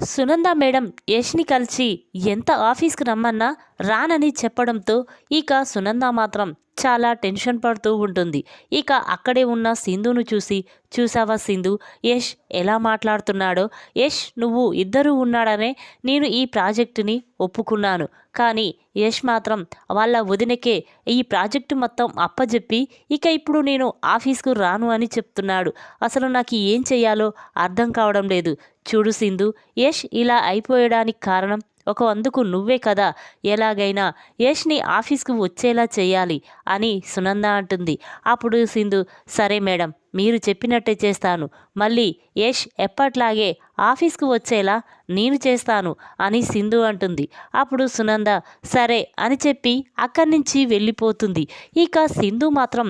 Sunanda madam యష్ని కలిసి ఎంత ఆఫీస్కి రమ్మన్నా రానని చెప్పడంతో ఇక సునంద మాత్రం చాలా టెన్షన్ పడుతూ ఉంటుంది. ఇక అక్కడే ఉన్న సింధును చూసి చూసావా సింధు యష్ ఎలా మాట్లాడుతున్నాడో? యష్ నువ్వు ఇద్దరు ఉన్నాడనే నేను ఈ ప్రాజెక్టుని ఒప్పుకున్నాను. కానీ యష్ మాత్రం వాళ్ళ వదినకే ఈ ప్రాజెక్టు మొత్తం అప్పజెప్పి ఇక ఇప్పుడు నేను ఆఫీస్కు రాను అని చెప్తున్నాడు. అసలు నాకు ఏం చేయాలో అర్థం కావడం లేదు. చూడు సింధు యష్ ఇలా అయిపోయడానికి కారణం ఒక అందుకు నువ్వే కదా. ఎలాగైనా యష్ని ఆఫీస్కి వచ్చేలా చేయాలి అని సునంద అంటుంది. అప్పుడు సింధు సరే మేడం మీరు చెప్పినట్టే చేస్తాను. మళ్ళీ యష్ ఎప్పట్లాగే ఆఫీస్కి వచ్చేలా నేను చేస్తాను అని సింధు అంటుంది. అప్పుడు సునంద సరే అని చెప్పి అక్కడి నుంచి వెళ్ళిపోతుంది. ఇక సింధు మాత్రం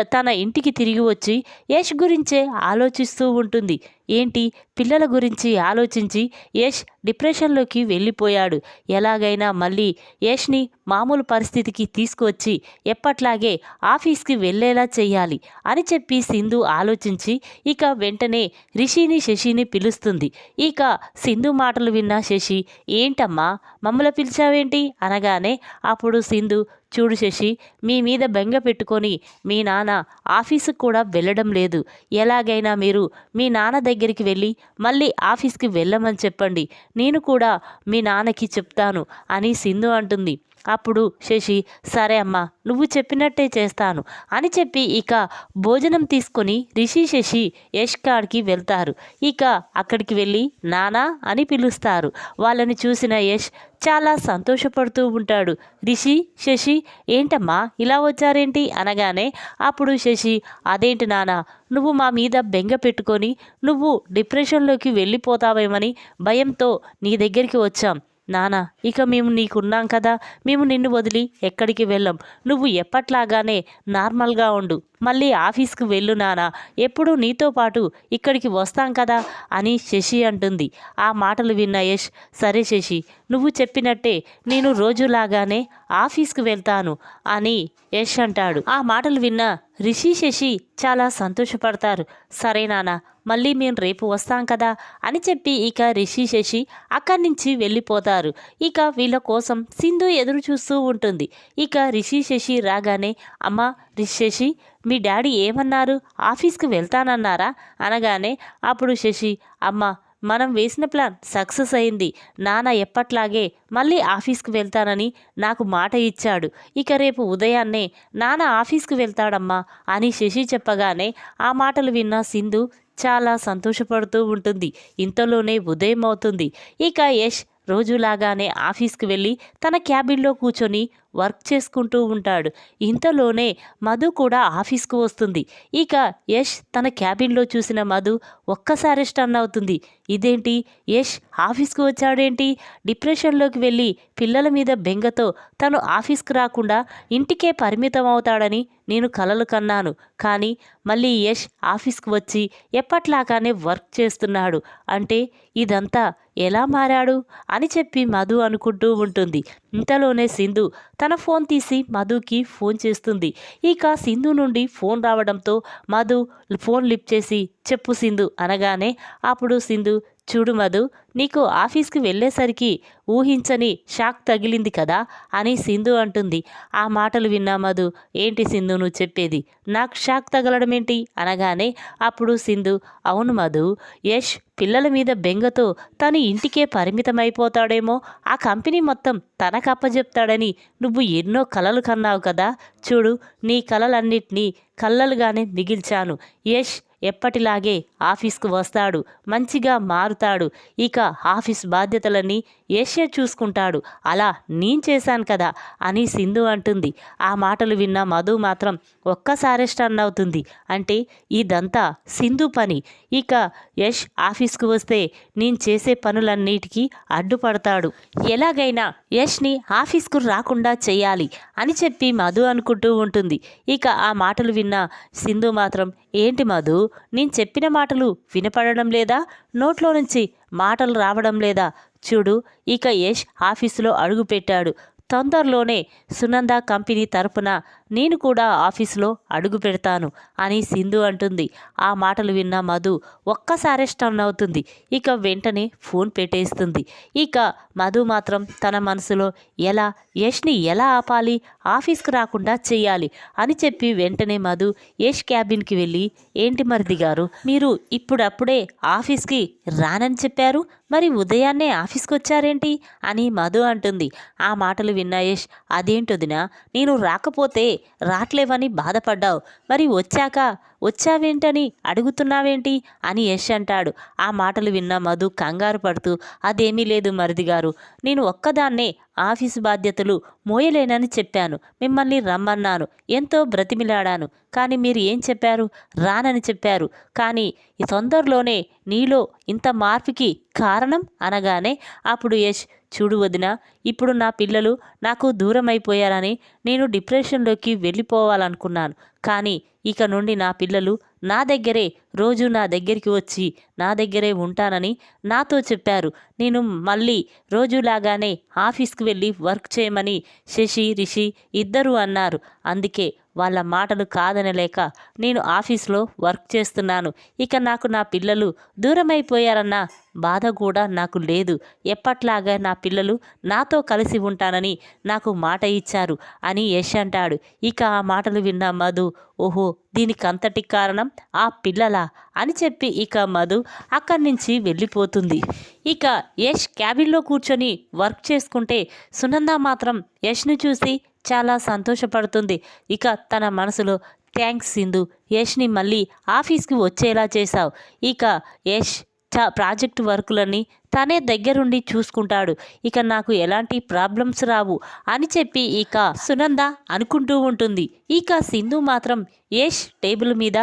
తన ఇంటికి తిరిగి వచ్చి యష్ గురించే ఆలోచిస్తూ ఉంటుంది. ఏంటి? పిల్లల గురించి ఆలోచించి యష్ డిప్రెషన్లోకి వెళ్ళిపోయాడు. ఎలాగైనా మళ్ళీ యష్ని మామూలు పరిస్థితికి తీసుకువచ్చి ఎప్పట్లాగే ఆఫీస్కి వెళ్ళేలా చేయాలి అని చెప్పి సింధు ఆలోచించి ఇక వెంటనే రిషిని శశిని పిలుస్తుంది. ఇక సింధు మాటలు విన్న శశి ఏంటమ్మా మమ్మల్ని పిలిచావేంటి? అనగానే అప్పుడు సింధు చూడు శశి మీ మీద బెంగ పెట్టుకొని మీ నాన్న ఆఫీసుకు కూడా వెళ్ళడం లేదు. ఎలాగైనా మీరు మీ నాన్న దగ్గరికి వెళ్ళి మళ్ళీ ఆఫీస్కి వెళ్ళమని చెప్పండి. నేను కూడా మీ నాన్నకి చెప్తాను అని సింధు అంటుంది. అప్పుడు శశి సరే అమ్మా నువ్వు చెప్పినట్టే చేస్తాను అని చెప్పి ఇక భోజనం తీసుకొని రిషి శశి యష్ కాడికి వెళ్తారు. ఇక అక్కడికి వెళ్ళి నానా అని పిలుస్తారు. వాళ్ళని చూసిన యష్ చాలా సంతోషపడుతూ ఉంటాడు. రిషి శశి ఏంటమ్మా ఇలా వచ్చారేంటి? అనగానే అప్పుడు శశి అదేంటి నానా నువ్వు మా మీద బెంగ పెట్టుకొని నువ్వు డిప్రెషన్లోకి వెళ్ళిపోతావేమని భయంతో నీ దగ్గరికి వచ్చాం. నానా ఇక మేము నీకున్నాం కదా మేము నిన్ను వదిలి ఎక్కడికి వెళ్ళం? నువ్వు ఎప్పట్లాగానే నార్మల్గా ఉండు. మళ్ళీ ఆఫీస్కి వెళ్ళు నానా ఎప్పుడు నీతో పాటు ఇక్కడికి వస్తాం కదా అని శశి అంటుంది. ఆ మాటలు విన్న యష్ సరే శశి నువ్వు చెప్పినట్టే నేను రోజులాగానే ఆఫీస్కి వెళ్తాను అని యష్ అంటాడు. ఆ మాటలు విన్న రిషి శశి చాలా సంతోషపడతారు. సరే నానా మళ్ళీ మేము రేపు వస్తాం కదా అని చెప్పి ఇక రిషి శశి అక్కడి నుంచి వెళ్ళిపోతారు. ఇక వీళ్ళ కోసం సింధు ఎదురు చూస్తూ ఉంటుంది. ఇక రిషి శశి రాగానే అమ్మ శశి మీ డాడీ ఏమన్నారు? ఆఫీస్కి వెళ్తానన్నారా? అనగానే అప్పుడు శశి అమ్మ మనం వేసిన ప్లాన్ సక్సెస్ అయింది. నాన్న ఎప్పట్లాగే మళ్ళీ ఆఫీస్కి వెళ్తానని నాకు మాట ఇచ్చాడు. ఇక రేపు ఉదయాన్నే నాన్న ఆఫీస్కి వెళ్తాడమ్మా అని శశి చెప్పగానే ఆ మాటలు విన్న సింధు చాలా సంతోషపడుతూ ఉంటుంది. ఇంతలోనే ఉదయం అవుతుంది ఇక యష్ రోజులాగానే ఆఫీస్కి వెళ్ళి తన క్యాబిన్లో కూర్చొని వర్క్ చేసుకుంటూ ఉంటాడు. ఇంతలోనే మధు కూడా ఆఫీస్కు వస్తుంది. ఇక యష్ తన క్యాబిన్లో చూసిన మధు ఒక్కసారి స్టన్ అవుతుంది. ఇదేంటి? యష్ ఆఫీస్కు వచ్చాడేంటి? డిప్రెషన్లోకి వెళ్ళి పిల్లల మీద బెంగతో తను ఆఫీస్కి రాకుండా ఇంటికే పరిమితం అవుతాడని నేను కలలు కన్నాను. కానీ మళ్ళీ యష్ ఆఫీస్కు వచ్చి ఎప్పట్లాగానే వర్క్ చేస్తున్నాడు. అంటే ఇదంతా ఎలా మారాడు? అని చెప్పి మధు అనుకుంటూ ఉంటుంది. ఇంతలోనే సింధు తన ఫోన్ తీసి మధుకి ఫోన్ చేస్తుంది. ఇక సింధు నుండి ఫోన్ రావడంతో మధు ఫోన్ లిఫ్ట్ చేసి చెప్పు సింధు అనగానే అప్పుడు సింధు చూడు మధు నీకు ఆఫీస్కి వెళ్ళేసరికి ఊహించని షాక్ తగిలింది కదా అని సింధు అంటుంది. ఆ మాటలు విన్నా మధు ఏంటి సింధు నువ్వు చెప్పేది? నాకు షాక్ తగలడం ఏంటి? అనగానే అప్పుడు సింధు అవును మధు యష్ పిల్లల మీద బెంగతో తను ఇంటికే పరిమితమైపోతాడేమో ఆ కంపెనీ మొత్తం తనకప్పచెప్తాడని నువ్వు ఎన్నో కలలు కన్నావు కదా. చూడు నీ కలలన్నిటినీ కళ్ళలుగానే మిగిల్చాను. యష్ ఎప్పటిలాగే ఆఫీస్కు వస్తాడు మంచిగా మారుతాడు. ఇక ఆఫీస్ బాధ్యతలన్నీ ఏషియా చూసుకుంటాడు. అలా నేను చేశాను కదా అని సింధు అంటుంది. ఆ మాటలు విన్న మధు మాత్రం ఒక్కసారి స్టన్ అవుతుంది. అంటే ఇదంతా సింధు పని. ఇక యష్ ఆఫీస్కు వస్తే నేను చేసే పనులన్నిటికీ అడ్డుపడతాడు. ఎలాగైనా యష్ని ఆఫీస్కు రాకుండా చేయాలి అని చెప్పి మధు అనుకుంటూ ఉంటుంది. ఇక ఆ మాటలు విన్న సింధు మాత్రం ఏంటి మధు? నేను చెప్పిన మాటలు వినపడడం లేదా? నోట్లో నుంచి మాటలు రావడం లేదా? చూడు ఇక యష్ ఆఫీసులో అడుగు పెట్టాడు తొందరలోనే సునంద కంపెనీ తరపున నేను కూడా ఆఫీసులో అడుగు పెడతాను అని సింధు అంటుంది. ఆ మాటలు విన్న మధు ఒక్కసారి స్టన్ అవుతుంది. ఇక వెంటనే ఫోన్ పెట్టేస్తుంది. ఇక మధు మాత్రం తన మనసులో ఎలా యష్ని ఎలా ఆపాలి ఆఫీస్కి రాకుండా చేయాలి అని చెప్పి వెంటనే మధు యష్ క్యాబిన్కి వెళ్ళి ఏంటి మరిది గారు మీరు ఇప్పుడప్పుడే ఆఫీస్కి రానని చెప్పారు? మరి ఉదయాన్నే ఆఫీస్కి వచ్చారేంటి అని మధు అంటుంది. ఆ మాటలు విన్నాయేష్ అదేంటొదినా నేను రాకపోతే రాట్లేవని బాధపడ్డావు. మరి వచ్చాక వచ్చావేంటని అడుగుతున్నావేంటి? అని యష్ అంటాడు. ఆ మాటలు విన్న మధు కంగారు పడుతూ అదేమీ లేదు మరిది గారు. నేను ఒక్కదాన్నే ఆఫీసు బాధ్యతలు మోయలేనని చెప్పాను. మిమ్మల్ని రమ్మన్నాను. ఎంతో బ్రతిమిలాడాను. కానీ మీరు ఏం చెప్పారు? రానని చెప్పారు. కానీ ఈ తొందరలోనే నీలో ఇంత మార్పుకి కారణం? అనగానే అప్పుడు యష్ చూడు వదిన ఇప్పుడు నా పిల్లలు నాకు దూరం అయిపోయారని నేను డిప్రెషన్లోకి వెళ్ళిపోవాలనుకున్నాను. కానీ ఇక నుండి నా పిల్లలు నా దగ్గరే రోజు నా దగ్గరికి వచ్చి నా దగ్గరే ఉంటానని నాతో చెప్పారు. నేను మళ్ళీ రోజులాగానే ఆఫీస్కి వెళ్ళి వర్క్ చేయమని శశి రిషి ఇద్దరు అన్నారు. అందుకే వాళ్ళ మాటలు కాదనలేక నేను ఆఫీస్లో వర్క్ చేస్తున్నాను. ఇక నాకు నా పిల్లలు దూరమైపోయారన్న బాధ కూడా నాకు లేదు. ఎప్పట్లాగా నా పిల్లలు నాతో కలిసి ఉంటానని నాకు మాట ఇచ్చారు అని యశ్ అంటాడు. ఇక ఆ మాటలు విన్న మధు ఓహో దీనికి అంతటి కారణం ఆ పిల్లలా అని చెప్పి ఇక మధు అక్కడి నుంచి వెళ్ళిపోతుంది. ఇక యష్ క్యాబిన్లో కూర్చొని వర్క్ చేసుకుంటే సునంద మాత్రం యష్ను చూసి చాలా సంతోషపడుతుంది. ఇక తన మనసులో థ్యాంక్స్ సింధు యష్ని మళ్ళీ ఆఫీస్కి వచ్చేలా చేశావు. ఇక యష్ చా ప్రాజెక్ట్ వర్కులన్నీ తనే దగ్గరుండి చూసుకుంటాడు. ఇక నాకు ఎలాంటి ప్రాబ్లమ్స్ రావు అని చెప్పి ఇక సునంద అనుకుంటూ ఉంటుంది. ఇక సింధు మాత్రం యష్ టేబుల్ మీద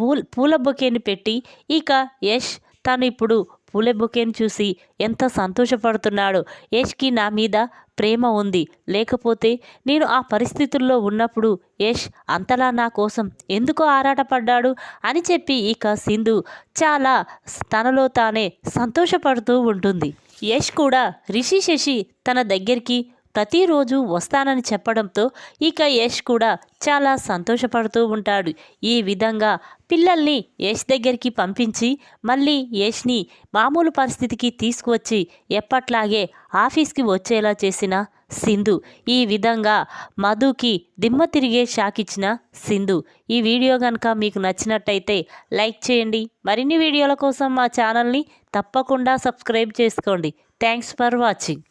పూల్ పూల బొకేని పెట్టి ఇక యష్ తను ఇప్పుడు పూల బొకేను చూసి ఎంత సంతోషపడుతున్నాడో. యష్కి నా మీద ప్రేమ ఉంది. లేకపోతే నేను ఆ పరిస్థితుల్లో ఉన్నప్పుడు యష్ అంతలా నా కోసం ఎందుకు ఆరాటపడ్డాడు అని చెప్పి ఇక సింధు చాలా తనలో తానే సంతోషపడుతూ ఉంటుంది. యష్ కూడా రిషి శశి తన దగ్గరికి ప్రతిరోజు వస్తానని చెప్పడంతో ఇక యష్ కూడా చాలా సంతోషపడుతూ ఉంటాడు. ఈ విధంగా పిల్లల్ని యష్ దగ్గరికి పంపించి మళ్ళీ యష్ని మామూలు పరిస్థితికి తీసుకువచ్చి ఎప్పట్లాగే ఆఫీస్కి వచ్చేలా చేసిన సింధు. ఈ విధంగా మధుకి దిమ్మ తిరిగే షాక్ ఇచ్చిన సింధు. ఈ వీడియో కనుక మీకు నచ్చినట్టయితే లైక్ చేయండి. మరిన్ని వీడియోల కోసం మా ఛానల్ని తప్పకుండా సబ్స్క్రైబ్ చేసుకోండి. Thanks for watching.